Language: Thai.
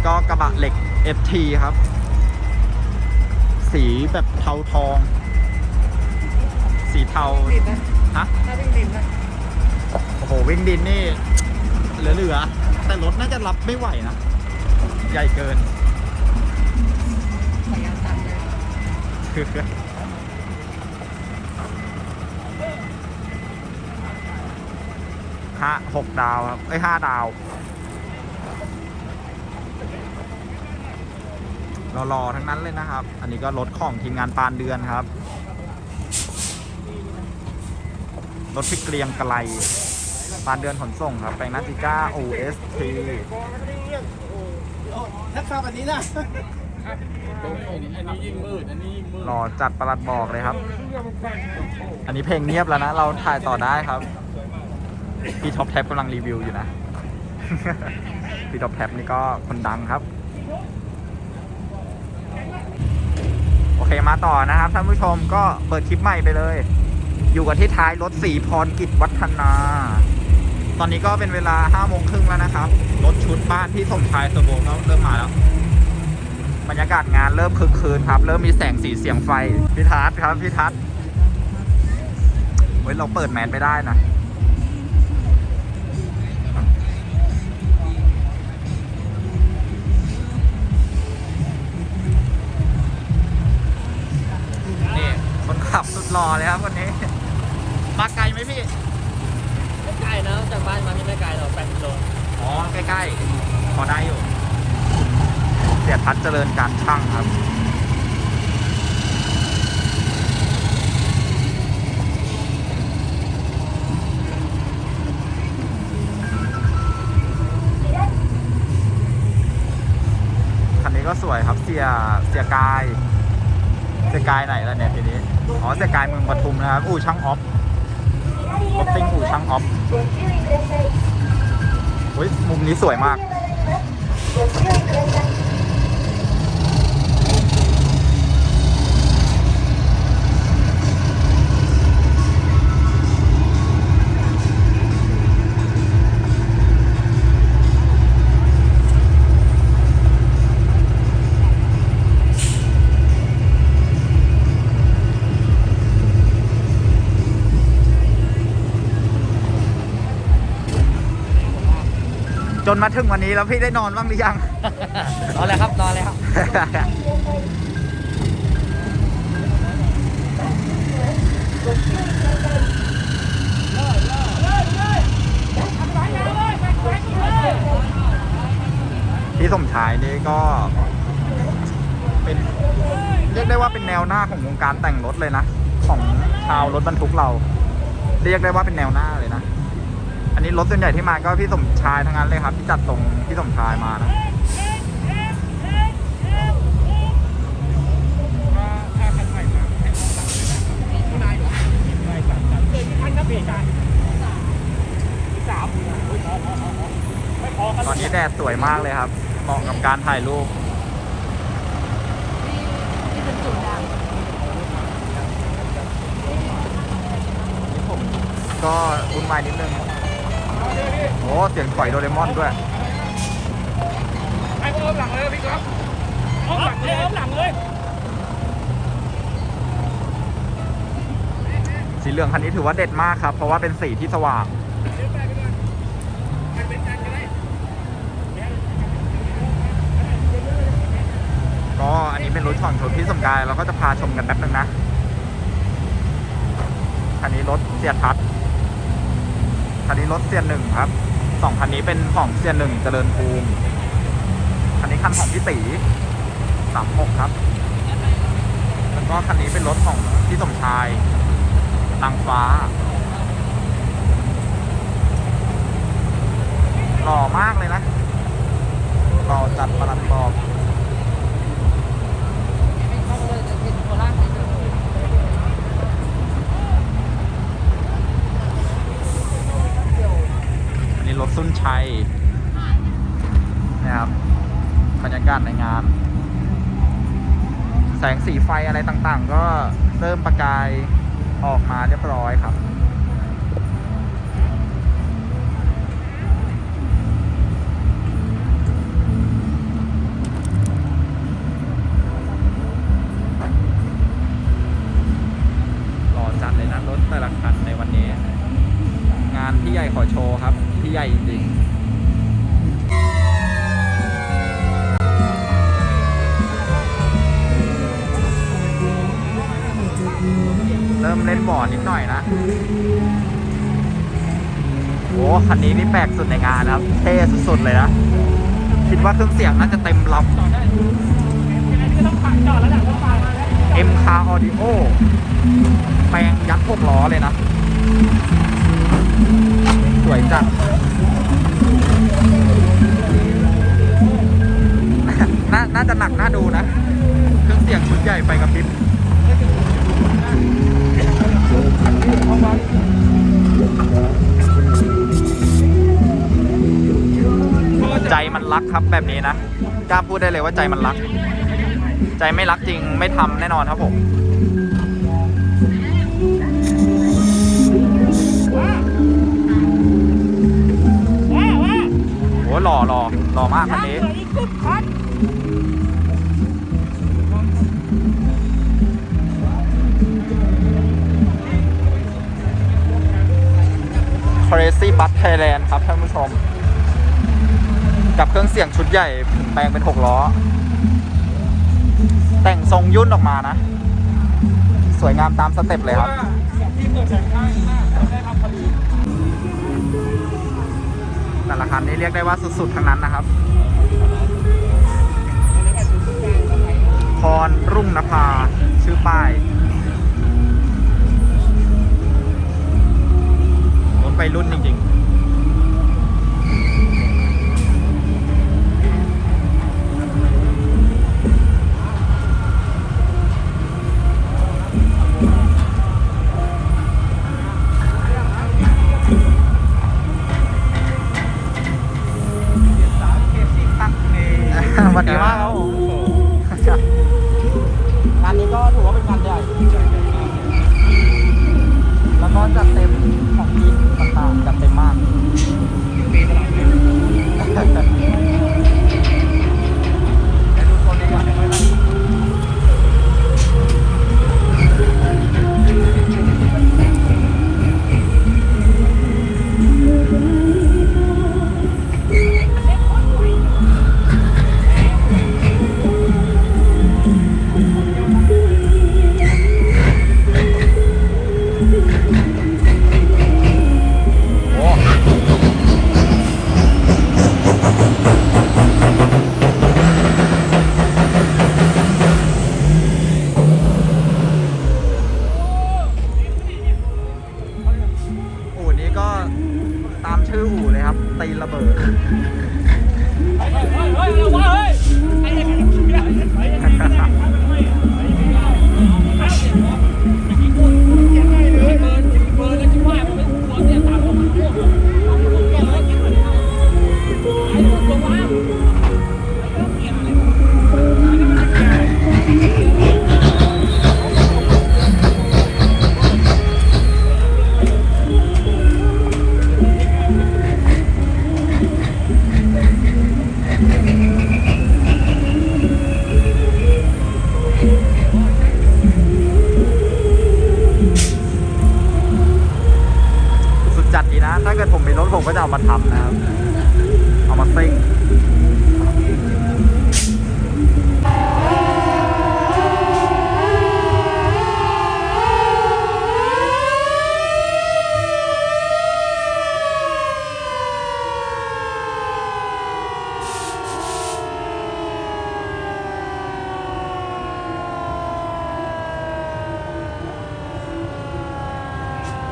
นี้ก็กระบะเหล็ก FT ครับ สีแบบเทาทอง สีเทาดินนะฮะถ้าวิ่งดินนะโอ้โหวิ่งดินนี่เหลือๆแต่รถน่าจะรับไม่ไหวนะ ใหญ่เกินพยายามตัดเลยห้าหกดาวครับเอ้ยห้าดาว รอๆทั้งนั้นเลยนะครับ อันนี้ก็รถของทีมงานปานเดือนครับ รถพิกเกรียงไกลปานเดือนขนส่งครับแปลงนาติก้า OST ถ้าเข้าแบบนี้นะอันนี้ยิ่งมืดอันนี้ยิ่งมืดรอจัดประหลัดบอกเลยครับ อันนี้เพลงเงียบแล้วนะ เราถ่ายต่อได้ครับ พี่ท็อปแท็บกำลังรีวิวอยู่นะ พี่ท็อปแท็บนี่ก็คนดังครับ โอ เคมาต่อนะครับท่านผู้ชมก็เปิดคลิปใหม่ไปเลย อยู่กันที่ท้ายรถสีพรกิจวัฒนา ตอนนี้ก็เป็นเวลา5โมงครึ่งแล้วนะครับ รถชุดบ้านที่สมชายเทอร์โบเขาเริ่มมาแล้ว บรรยากาศงานเริ่มคึกคืนครับ เริ่มมีแสงสีเสียงไฟพี่ทัศน์ครับพี่ทัศน์เว้ยเราเปิดแมสไม่ได้นะ พอได้อยู่ เสียทัศน์เจริญการช่างครับ คันนี้ก็สวยครับเสียเสียกายเสียกายไหนแล้วเนี่ยทีนี้ อ๋อเสียกายเมืองปทุมนะครับ อู่ช่างออฟรถติ้งอู่ช่างออฟเฮ้ยมุมนี้สวยมาก 我希望可以相。 นมาถึงวันนี้แล้วพี่ได้นอนบ้างหรือยัง นอนเลยครับนอนเลยครับพี่สมชายนี่ก็ เป็นเรียกได้ว่าเป็นแนวหน้าของวงการแต่งรถเลยนะ ของชาวรถบรรทุกเรา เรียกได้ว่าเป็นแนวหน้าเลยนะอั นนี้รถส่วนใหญ่ที่มาก็พี่สมชายทั้งนั้นเลยครับ ที่จัดส่งพี่สมชายมานะตอนนี้แดดสวยมากเลยครับ เหมาะกับการถ่ายรูปก็วุ่นวายนิดนึง โอ้เสียงปล่อยโดเรมอนด้วยให้เพิ่มหลังเลยพี่ครับเพิ่มหลังเลยเพิ่มหลังเลย สีเหลืองคันนี้ถือว่าเด็ดมากครับ เพราะว่าเป็นสีที่สว่างก็อันนี้เป็นรถของชนพี่สมกายเราก็จะพาชมกันแป๊บนึงนะ คันนี้รถเสียทัศน์ คันนี้รถเสียนหนึ่งครับสองคันนี้เป็นของเสียนหนึ่งเจริญภูมิคันนี้คันของพี่ตีสามหกครับ แล้วก็คันนี้เป็นรถของพี่สมชายนางฟ้าหล่อมากเลยนะหล่อจัดประหลัดบอก รถสุนชัยนะครับบรรยากาศในงาน แสงสีไฟอะไรต่างๆ ก็เริ่มประกายออกมาเรียบร้อยครับ เล่นบอร์ดนิดหน่อยนะโอ้คันนี้นี่แปลกสุดในงานนะครับ เท่สุดๆเลยนะ คิดว่าเครื่องเสียงน่าจะเต็มลำจอดได้ยังไงก็ต้องผ่านจอดแล้วแหละต้องผ่านมาแล้ว M Car Audio แปลงยัดพวกล้อเลยนะ สวยจัดน่าน่าจะหนักน่าดูนะ เครื่องเสียงชุดใหญ่ไปกับพริบ รักครับแบบนี้นะกล้าพูดได้เลยว่าใจมันรัก ใจไม่รักจริงไม่ทำแน่นอนครับผมว้าว้าโหหล่อหล่อหล่อมากคันนี้เหลืออีกสิบคัน Crazy Bus Thailand ครับท่านผู้ชม กับเครื่องเสียงชุดใหญ่แปลงเป็น 6 ล้อ แต่งทรงยุ่นออกมานะ สวยงามตามสเต็ปเลยครับ ที่เกิดจากข้างหน้าได้ทำพอดีแต่ละคันนี้เรียกได้ว่าสุดๆ ทั้งนั้นนะครับ เฮ้ยเฮ้ยเฮ้ยเฮ้ย